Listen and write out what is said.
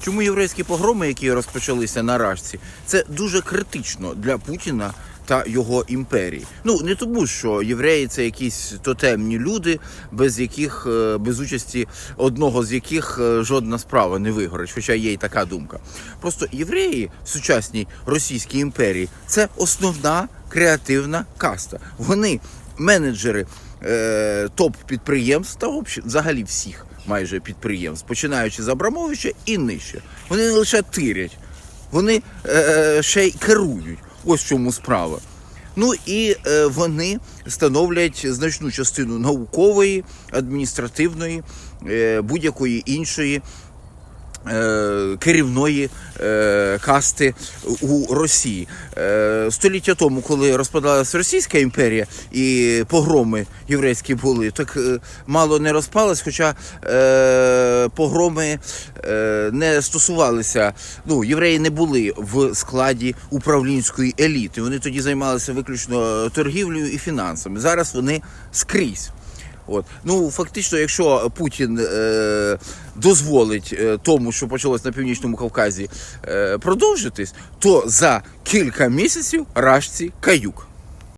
Чому єврейські погроми, які розпочалися на Рашці, це дуже критично для Путіна та його імперії. Ну не тому, що євреї це якісь тотемні люди, без яких е, без участі одного з яких е, жодна справа не вигорить, хоча є й така думка. Просто євреї в сучасній Російській імперії це основна креативна каста. Вони менеджери е, топ-підприємств та взагалі всіх майже підприємств, починаючи з Абрамовича і нижче. Вони не лише тирять, вони е, ще й керують. Ось в чому справа. Ну і е, вони становлять значну частину наукової, адміністративної, е, будь-якої іншої керівної е, касти у Росії. Е, століття тому, коли розпадалася Російська імперія і погроми єврейські були, так е, мало не розпалась, хоча е, погроми е, не стосувалися. Ну, євреї не були в складі управлінської еліти. Вони тоді займалися виключно торгівлею і фінансами. Зараз вони скрізь. От ну фактично, якщо Путін е, дозволить е, тому, що почалось на північному Кавказі, е, продовжитись, то за кілька місяців рашці каюк.